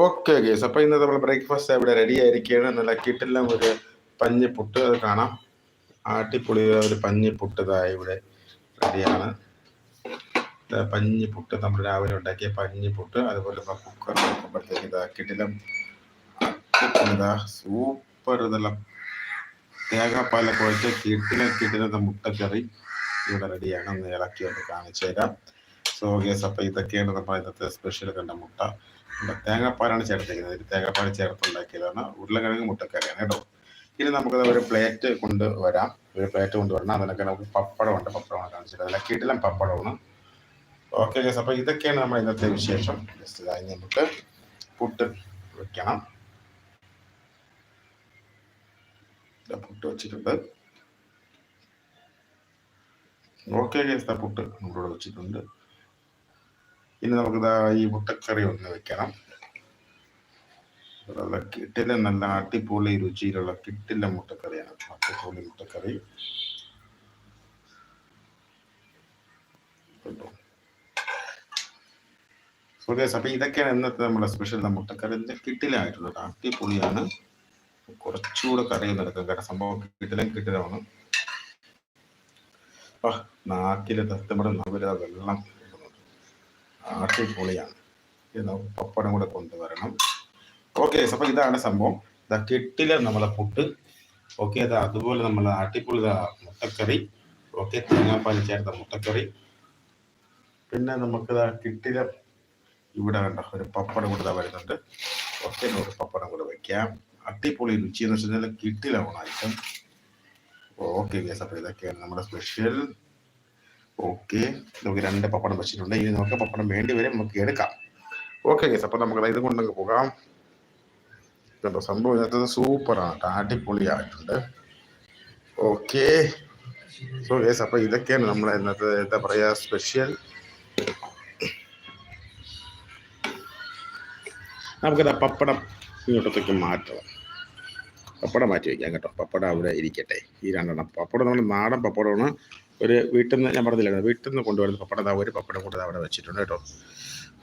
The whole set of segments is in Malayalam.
ഓക്കെ ഗേസ് അപ്പൊ ഇന്നത്തെ നമ്മൾ ബ്രേക്ക്ഫാസ്റ്റ് ഇവിടെ റെഡി ആയിരിക്കുകയാണ്. നല്ല കിട്ടെല്ലാം ഒരു പഞ്ഞി പുട്ട് അത് കാണാം. ആട്ടിപ്പൊളി ഒരു പഞ്ഞി പുട്ടതായി ഇവിടെ റെഡിയാണ് പഞ്ഞി പുട്ട് നമ്മൾ രാവിലെ ഉണ്ടാക്കിയ പഞ്ഞി പുട്ട്. അതുപോലെ കുക്കർ നോക്കുമ്പോഴത്തേക്ക് ഇതാ കിട്ടിലും സൂപ്പർ ഇതെല്ലാം തേങ്ങാപ്പാല കുഴച്ച് കിട്ടിലും കിട്ടിലത്തെ മുട്ടക്കറി ഇവിടെ റെഡിയാണ് ഇളക്കി ഒന്ന് കാണിച്ചു തരാം. സോ ഗേസ് അപ്പൊ ഇതൊക്കെയാണ് നമ്മൾ ഇന്നത്തെ സ്പെഷ്യൽ കണ്ട മുട്ട. തേങ്ങാപ്പാലാണ് ചേർത്തിരിക്കുന്നത്. ഇത് തേങ്ങാപ്പാൽ ചേർത്തുണ്ടാക്കിയതാണ് ഉരുളക്കിഴങ്ങ് മുട്ടക്കറിയാണ് കേട്ടോ. ഇനി നമുക്കത് ഒരു പ്ലേറ്റ് കൊണ്ട് വരാം. ഒരു പ്ലേറ്റ് കൊണ്ടുവരണം അതിനൊക്കെ നമുക്ക് പപ്പടമുണ്ട് പപ്പടമാണ് കാണിച്ചിട്ട് അതിലെ കിടിലം പപ്പടമാണ്. ഓക്കെ ഗസ് അപ്പോൾ ഇതൊക്കെയാണ് നമ്മൾ ഇന്നത്തെ വിശേഷം. ജസ്റ്റ് ഇതായി നമുക്ക് പുട്ട് വെക്കണം. പുട്ട് വെച്ചിട്ടുണ്ട്. ഓക്കെ ഗസ് പുട്ട് നമ്മളിവിടെ വെച്ചിട്ടുണ്ട്. ഇനി നമുക്ക് ഈ മുട്ടക്കറി ഒന്ന് വെക്കണം. നല്ല കിട്ടില്ല നല്ല അടിപൊളി രുചിയിലുള്ള കിട്ടിലെ മുട്ടക്കറിയാണ്. അടിപൊളി മുട്ടക്കറി. അപ്പൊ ഇതൊക്കെയാണ് ഇന്നത്തെ നമ്മുടെ സ്പെഷ്യൽ മുട്ടക്കറി. കിട്ടിലായിട്ടുള്ള അടിപൊളിയാണ്. കുറച്ചുകൂടെ കറി ഒന്ന് എടുക്കാം കാരണം സംഭവം കിട്ടിലും കിട്ടിലാണ്. നാക്കിലെ നമ്മുടെ നവര വെള്ളം. അടിപൊളിയാണ്. ഇത് പപ്പടം കൂടെ കൊണ്ടുവരണം. ഓക്കെ അപ്പൊ ഇതാണ് സംഭവം. ഇതാ കെട്ടില നമ്മളെ പുട്ട്. ഓക്കെ അത് അതുപോലെ നമ്മൾ അടിപൊളി മുട്ടക്കറി. ഓക്കെ തേങ്ങാപ്പാൽ ചേർത്ത മുട്ടക്കറി. പിന്നെ നമുക്ക് കിട്ടില ഇവിടെ കണ്ട ഒരു പപ്പടം കൂടെ വരുന്നുണ്ട്. ഒക്കെ ഒരു പപ്പടം കൂടെ വെക്കാം. അടിപൊളി രുചി എന്ന് വെച്ചാൽ കിട്ടില ഐറ്റം ഓക്കെ ഗേസ് അപ്പോൾ ഇതൊക്കെയാണ് നമ്മുടെ സ്പെഷ്യൽ ഓക്കെ. നമുക്ക് രണ്ട് പപ്പടം വെച്ചിട്ടുണ്ട്. ഇനി നമുക്ക് പപ്പടം വേണ്ടി വരെ നമുക്ക് എടുക്കാം. ഓക്കെ ഗൈസ് അപ്പോൾ നമുക്ക് ഇത് കൊണ്ടങ്ങ് പോകാം. കേട്ടോ സംഭവം? ഇതിനകത്ത് സൂപ്പറാണ്. കേട്ടോ അടിപൊളിയായിട്ടുണ്ട്. ഓക്കെ. സോ ഗൈസ് അപ്പൊ ഇതൊക്കെയാണ് നമ്മുടെ ഇന്നത്തെ എന്താ പറയാ സ്പെഷ്യൽ നമുക്കത് പപ്പടം ഇങ്ങോട്ടത്തേക്ക് മാറ്റണം. പപ്പടം മാറ്റി വയ്ക്കാം കേട്ടോ. പപ്പടം അവിടെ ഇരിക്കട്ടെ. ഈ രണ്ടെണ്ണം. പപ്പടം നമ്മൾ നാടൻ പപ്പടമാണ്. ഒരു വീട്ടിൽ നിന്ന് ഞാൻ പറഞ്ഞില്ല വീട്ടിൽ നിന്ന് കൊണ്ടുവരുന്ന പപ്പടം ഒരു പപ്പടം കൂടെ അവിടെ വെച്ചിട്ടുണ്ട് കേട്ടോ.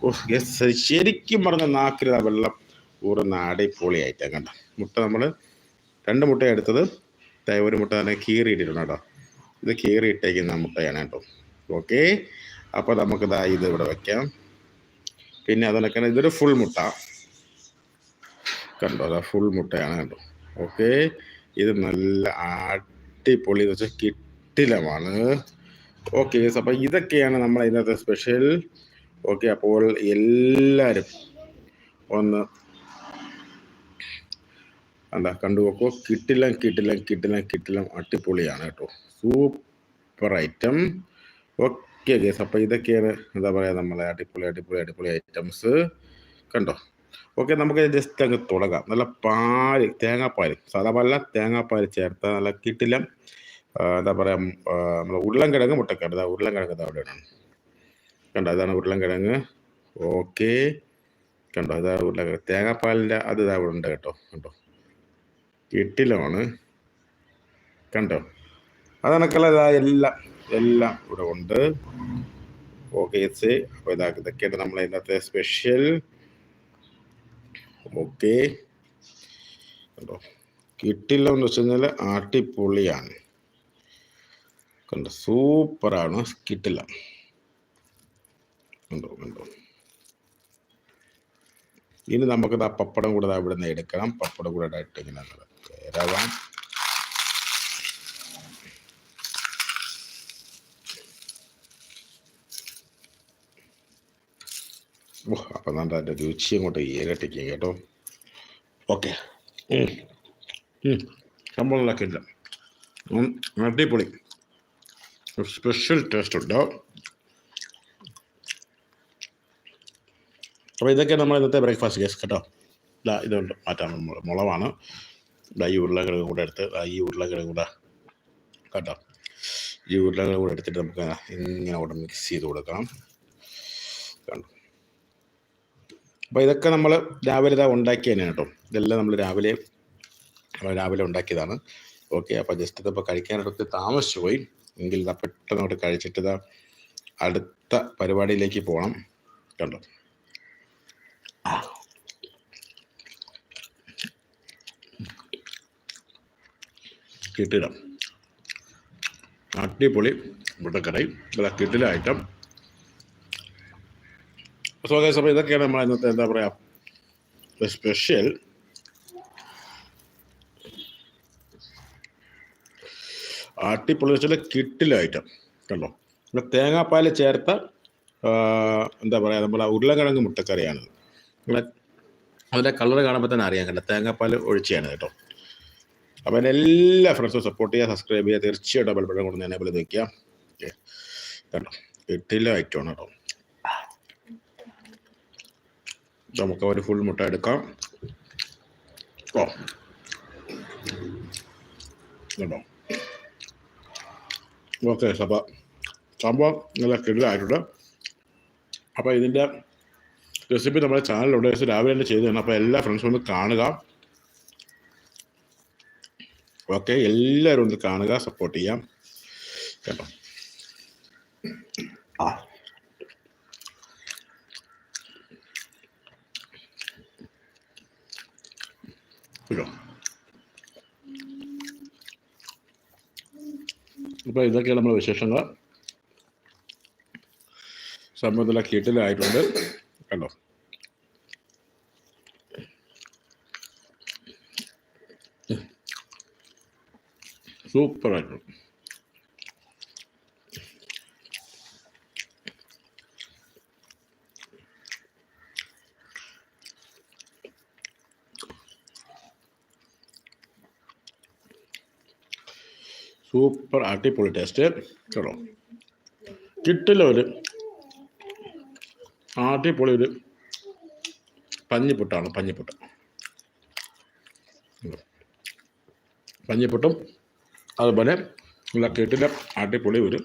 ഓ യെസ് ശരിക്കും പറഞ്ഞ നാക്കിൽ ആ വെള്ളം നാടി അടിപൊളിയായിട്ടാണ് കണ്ടോ. മുട്ട നമ്മൾ രണ്ട് മുട്ട എടുത്തത് ഒരു മുട്ട തന്നെ കീറിയിട്ടിട്ടുണ്ട് കേട്ടോ. ഇത് കീറിയിട്ടേക്കുന്ന മുട്ടയാണ് കേട്ടോ. ഓക്കെ അപ്പോൾ നമുക്ക് ദാ ഇത് ഇവിടെ വയ്ക്കാം പിന്നെ അതിനൊക്കെ ഇതൊരു ഫുൾ മുട്ട. കണ്ടോ അതാ ഫുൾ മുട്ടയാണ് കേട്ടോ. ഓക്കെ ഇത് നല്ല അടിപൊളി എന്ന് വെച്ചാൽ കിട്ടിലമാണ്. ഓക്കെ അപ്പോൾ ഇതൊക്കെയാണ് നമ്മൾ ഇന്നത്തെ സ്പെഷ്യൽ ഓക്കെ അപ്പോൾ എല്ലാവരും ഒന്ന് എന്താ കണ്ടു നോക്കൂ. കിട്ടില്ല കിട്ടില്ല കിട്ടില്ല കിട്ടില്ല അടിപൊളിയാണ് കേട്ടോ. സൂപ്പർ ഐറ്റം ഓക്കെ ഗേസ് അപ്പോൾ ഇതൊക്കെയാണ് എന്താ പറയുക നമ്മളെ അടിപൊളി അടിപൊളി അടിപൊളി ഐറ്റംസ് കണ്ടോ? ഓക്കെ നമുക്ക് ജസ്റ്റ് അങ്ങ് തുടങ്ങാം. നല്ല പാൽ തേങ്ങാപ്പാൽ സാധാ പാലല്ല തേങ്ങാപ്പാൽ ചേർത്ത നല്ല കിട്ടില്ല. എന്താ പറയുക നമ്മൾ ഉരുളൻകിഴങ്ങ് മുട്ടക്കറി. ഇതാ ഉരുളൻകിഴങ്ങ് ഇതാ അവിടെയാണ് കണ്ടോ ഇതാണ് ഉരുളൻകിഴങ്ങ്. ഓക്കെ. കണ്ടോ ഇതാ ഉരുളൻകിഴങ്ങ്. തേങ്ങാപ്പാലിന്റെ അത് ഇതാ ഇവിടെ ഉണ്ട് കേട്ടോ കണ്ടോ. കിട്ടിലാണ് കണ്ടോ അതണക്കുള്ള ഇതാ എല്ലാം എല്ലാം ഇവിടെ ഉണ്ട്. ഓക്കെ അപ്പോൾ ഇതാ ഇതൊക്കെയാണ് നമ്മളെ ഇന്നത്തെ സ്പെഷ്യൽ. ഓക്കെ. കണ്ടോ കിട്ടില്ല എന്ന് വെച്ച് കഴിഞ്ഞാൽ അടിപൊളിയാണ്. കണ്ടോ? സൂപ്പറാണ്. കിട്ടില്ല. കണ്ടോ കണ്ടോ? ഇനി നമുക്ക് ആ പപ്പടം കൂടെ ഇവിടെ നിന്ന് എടുക്കണം. പപ്പടം കൂടെ ഇട്ട് ഇങ്ങനെ കയറാം ഓ അപ്പം നല്ല അതിന്റെ രുചി അങ്ങോട്ട് ഇരട്ടിക്കും കേട്ടോ. ഓക്കെ. സംഭവങ്ങളൊക്കെ ഇല്ല ഉം, അടിപൊളി. സ്പെഷ്യൽ ടേസ്റ്റ് ഉണ്ട്. അപ്പോൾ ഇതൊക്കെ നമ്മൾ ഇന്നത്തെ ബ്രേക്ക്ഫാസ്റ്റ് കേസ് കേട്ടോ. ഇല്ല ഇതുണ്ട്. മാറ്റാൻ മുള- മുളവാണ്. ഈ ഉരുളക്കിഴങ്ങ് കൂടെ എടുത്ത് ഈ ഉരുളക്കിഴങ്ങ് കൂടെ കേട്ടോ. ഈ ഉരുളക്കിഴങ്ങ് കൂടെ എടുത്തിട്ട് നമുക്ക് ഇങ്ങനെ കൂടെ മിക്സ് ചെയ്ത് കൊടുക്കണം. കണ്ടോ? അപ്പോൾ ഇതൊക്കെ നമ്മൾ രാവിലെ ഇതാ ഉണ്ടാക്കിയതന്നെ കേട്ടോ. ഇതെല്ലാം നമ്മൾ രാവിലെ രാവിലെ ഉണ്ടാക്കിയതാണ്. ഓക്കെ അപ്പോൾ ജസ്റ്റ് ഇതിപ്പോൾ കഴിക്കാനെടുത്ത് താമസിച്ചു പോയി എങ്കിൽ ഇതാ പെട്ടെന്ന് അങ്ങോട്ട് കഴിച്ചിട്ട് ഇതാ അടുത്ത പരിപാടിയിലേക്ക് പോകണം കണ്ടോ? കിട്ടിടാം. അടിപൊളി മുട്ടക്കറി. ഇവിടെ കിട്ടില ഐറ്റം. സോ അതേസമയം ഇതൊക്കെയാണ് നമ്മൾ ഇന്നത്തെ എന്താ പറയുക സ്പെഷ്യൽ അടിപൊളി വെച്ചാൽ കിട്ടില്ല ഐറ്റം കണ്ടോ? പിന്നെ തേങ്ങാപ്പാൽ ചേർത്ത എന്താ പറയുക നമ്മൾ ഉരുളക്കിഴങ്ങ് മുട്ടക്കറിയാണ്. അതിന്റെ കളർ കാണുമ്പോൾ തന്നെ അറിയാൻ കണ്ട? തേങ്ങാപ്പാൽ ഒഴിച്ചാണ് കേട്ടോ. അപ്പം എന്റെ എല്ലാ ഫ്രണ്ട്സും സപ്പോർട്ട് ചെയ്യുക സബ്സ്ക്രൈബ് ചെയ്യുക തീർച്ചയായിട്ടും ബെൽബട്ടൺ കൊണ്ട് എന്നെ പോലെ വയ്ക്കുക ഓക്കെ കണ്ടോ? കിട്ടില്ല ഐറ്റമാണ് കേട്ടോ. നമുക്ക് ഒരു ഫുൾ മുട്ട എടുക്കാം. ഓ. കണ്ടോ? ഓക്കെ അപ്പോൾ സംഭവം നല്ല കിടിലായിട്ടുണ്ട്. അപ്പോൾ ഇതിന്റെ റെസിപ്പി നമ്മുടെ ചാനലുണ്ട് ദിവസം രാവിലെ തന്നെ ചെയ്തതാണ്. അപ്പോൾ എല്ലാ ഫ്രണ്ട്സും ഒന്ന് കാണുക. ഓക്കെ എല്ലാവരും ഒന്ന് കാണുക. സപ്പോർട്ട് ചെയ്യാം. കേട്ടോ. ആ. കേട്ടോ അപ്പോൾ ഇതൊക്കെയാണ് നമ്മുടെ വിശേഷങ്ങൾ. സംഭവത്തിലെ കീട്ടിലായിട്ടുണ്ട്. കണ്ടോ? സൂപ്പറായിട്ടുണ്ട്. സൂപ്പർ അടിപൊളി ടേസ്റ്റ്. കേട്ടോ? കിട്ടില്ല ഒരു അടിപൊളി ഒരു പഞ്ഞിപ്പുട്ടാണ് പഞ്ഞിപ്പുട്ട്. പഞ്ഞിപ്പുട്ടും അതുപോലെ നല്ല കിട്ടില്ല അടിപൊളി ഒരു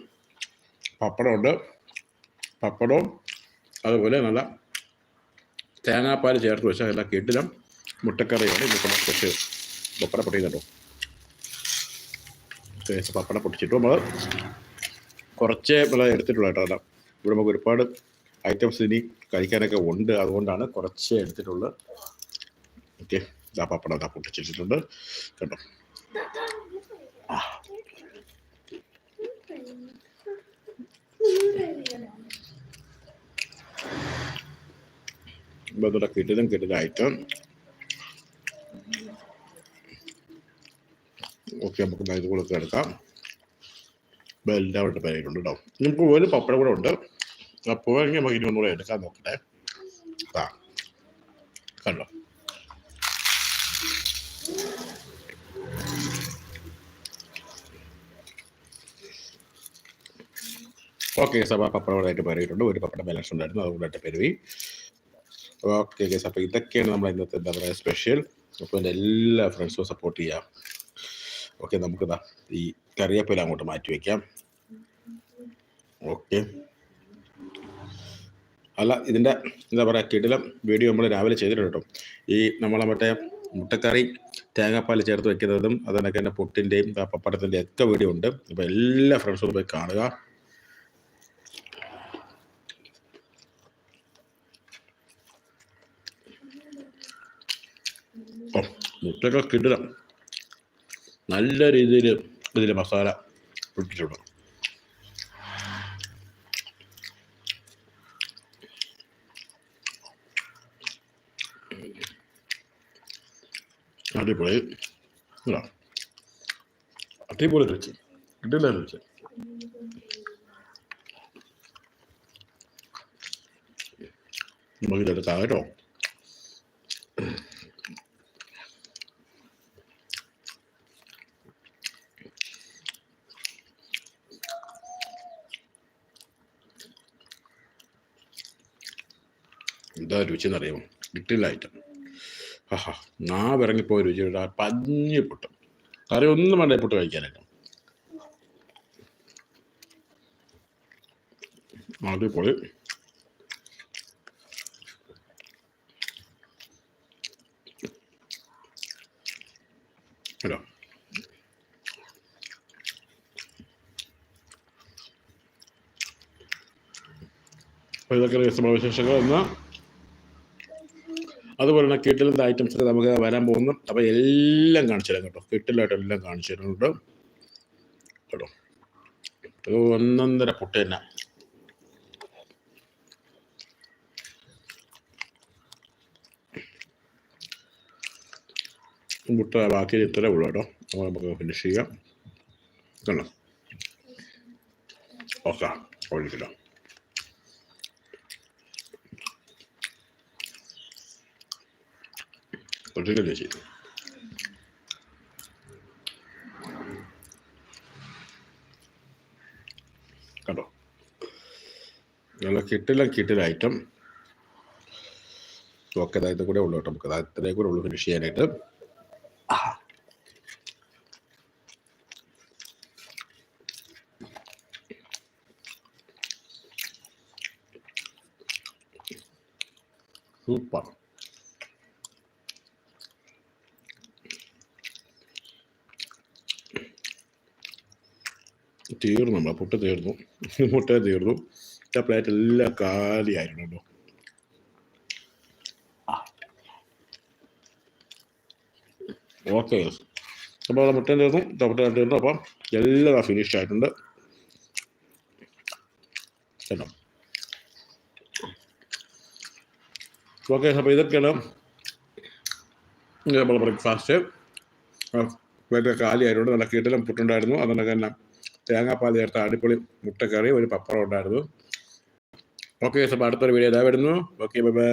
പപ്പടമുണ്ട്. പപ്പടവും അതുപോലെ നല്ല തേങ്ങാപ്പാൽ ചേർത്ത് വെച്ചാൽ നല്ല കിട്ടില്ല മുട്ടക്കറിയാണ് ഇപ്പോൾ കുറച്ച് പപ്പട പൊട്ടിക്കുന്നുണ്ടോ തേച്ച് പപ്പടം പൊട്ടിച്ചിട്ട്. നമ്മൾ കുറച്ചേ വില എടുത്തിട്ടുള്ളൂ കേട്ടോ അല്ല ഇവിടെ നമുക്ക് ഒരുപാട് ഐറ്റംസ് ഇനി കഴിക്കാനൊക്കെ ഉണ്ട്. അതുകൊണ്ടാണ് കുറച്ചേ എടുത്തിട്ടുള്ളൂ. ഓക്കെ. ഇതാ പപ്പടം ഇതാ പൊട്ടിച്ചിട്ടുണ്ട് കേട്ടോ ഇവിടെ കിട്ടുന്ന കിട്ടുന്ന ഐറ്റം ഓക്കെ നമുക്ക് ഇത് കൂടെ എടുക്കാം. ഇപ്പോൾ എല്ലാവരുടെ പേരുണ്ട് കേട്ടോ നമുക്ക് ഒരു പപ്പടം കൂടെ ഉണ്ട്. അപ്പോൾ എങ്കിൽ നമുക്ക് ഇനി ഒന്നുകൂടെ എടുക്കാൻ നോക്കട്ടെ. ആ കണ്ടോ? ഓക്കെ സഭ പപ്പടമായിട്ട് പേരിട്ടുണ്ട് ഒരു പപ്പടം ബാലൻസ് ഉണ്ടായിരുന്നു അതുകൊണ്ടായിട്ട് പെരുവി. ഓക്കെ ഗേസ് അപ്പോൾ ഇതൊക്കെയാണ് നമ്മൾ ഇന്നത്തെ എന്താ പറയുക സ്പെഷ്യൽ അപ്പോൾ എന്റെ എല്ലാ ഫ്രണ്ട്സും സപ്പോർട്ട് ചെയ്യാം. ഓക്കെ നമുക്കിതാ ഈ കറിവേപ്പില അങ്ങോട്ട് മാറ്റി വയ്ക്കാം ഓക്കെ. അല്ല ഇതിന്റെ എന്താ പറയുക കിടിലം വീഡിയോ നമ്മൾ രാവിലെ ചെയ്തിട്ടുണ്ട് കേട്ടോ. ഈ നമ്മളെ മറ്റേ മുട്ടക്കറി തേങ്ങാപ്പാൽ ചേർത്ത് വെക്കുന്നതും അതിനൊക്കെ തന്നെ പുട്ടിന്റെയും പപ്പടത്തിന്റെയും ഒക്കെ വീഡിയോ ഉണ്ട്. അപ്പോൾ എല്ലാ ഫ്രണ്ട്സും പോയി കാണുക. മുട്ടൊക്കെ കിടിലം. നല്ല രീതിയിൽ ഇതിൽ മസാല ഇട്ടിട്ടുണ്ട് അടിപൊളി. അടിപൊളി രുചി. കിട്ടില്ല രുചി. നമുക്കിതെടുക്കാം കേട്ടോ. എന്താ രുചി എന്നറിയുമോ? ഐറ്റം ആഹാ നാവിറങ്ങിപ്പോയ രുചിയുടെ ആ പഞ്ഞി പുട്ട്. കറി ഒന്നും വേണ്ട പൊട്ട് കഴിക്കാനായിട്ട്. അടിപൊളി. അപ്പോൾ ഇതൊക്കെ വിശേഷങ്ങൾ. എന്നാൽ അതുപോലെ തന്നെ കിട്ടിലിന്റെ ഐറ്റംസ് ഒക്കെ നമുക്ക് വരാൻ പോകുന്നു. അപ്പോൾ എല്ലാം കാണിച്ചു തരാം കേട്ടോ. കിട്ടിലായിട്ട് എല്ലാം കാണിച്ചു തരുന്നുണ്ട്. കേട്ടോ. ഒന്നൊന്നര പുട്ട് തന്നെ. മുട്ട ബാക്കി ഇത്രേ ഉള്ളൂ കേട്ടോ. അപ്പോൾ നമുക്ക് ഫിനിഷ് ചെയ്യാം. കണ്ടോ? ഓക്കെ. ഒഴിക്കില്ല ഒഴിക്കില്ല ചേച്ചി കണ്ടോ നല്ല കിട്ടില്ല കിട്ടില്ല ഐറ്റം ഓക്കെ അതായത് കൂടെ ഉള്ളു കേട്ടോ. നമുക്ക് അത്രയും കൂടെ ഉള്ളു ഫിനിഷ് ചെയ്യാനായിട്ട്. സൂപ്പർ തീർന്നു നമ്മളെ പുട്ട് തീർന്നു. മുട്ട തീർന്നു. ആ പ്ലേറ്റ് എല്ലാം കാലിയായിരുന്നു കേട്ടോ ഓക്കെ അപ്പോൾ അവിടെ മുട്ട തീർന്നു. മുട്ട തീർന്നു. അപ്പം എല്ലാം ഫിനിഷ് ആയിട്ടുണ്ട്. കേട്ടോ? ഓക്കെ അപ്പോൾ ഇതൊക്കെയാണ് നമ്മൾ ബ്രേക്ക്ഫാസ്റ്റ് പ്ലേറ്റ് കാലിയായിട്ടുണ്ട് നല്ല കീട്ടിലും പുട്ടുണ്ടായിരുന്നു. അതുകൊണ്ടൊക്കെ തന്നെ തേങ്ങാപ്പാൽ ചേർത്ത അടിപൊളി മുട്ടക്കറി ഒരു പപ്പടം ഉണ്ടായിരുന്നു. ഓക്കെ അപ്പോൾ അടുത്തൊരു വീഡിയോ ഇതാ വരുന്നു. Okay bye bye